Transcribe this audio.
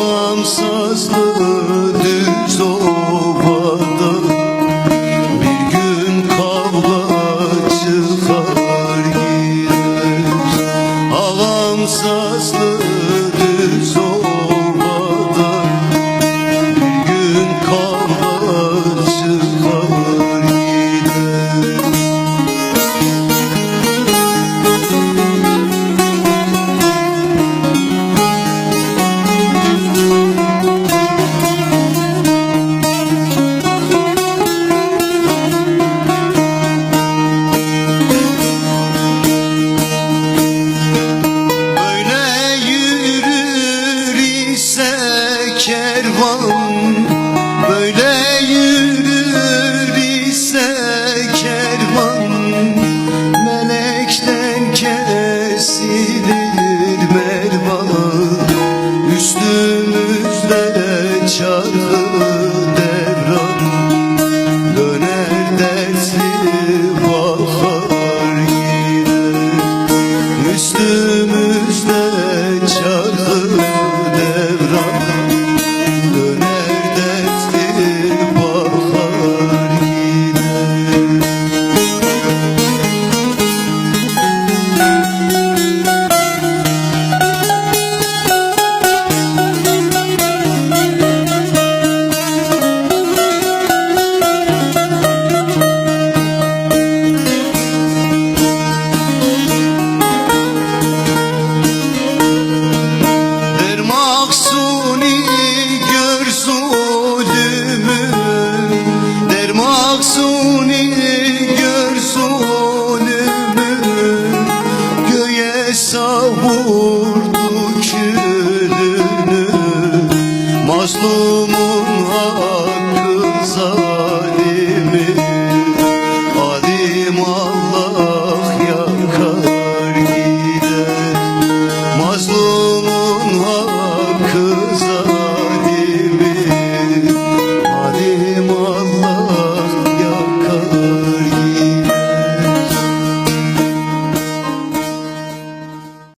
bağımsızlığı düz ovada Bir gün kavga çıkar gider. Havamsızlığı düz ovada Üstümüzde de çarkılı devran. Döner dersli bahar gider. Üstümüzde de çarkılı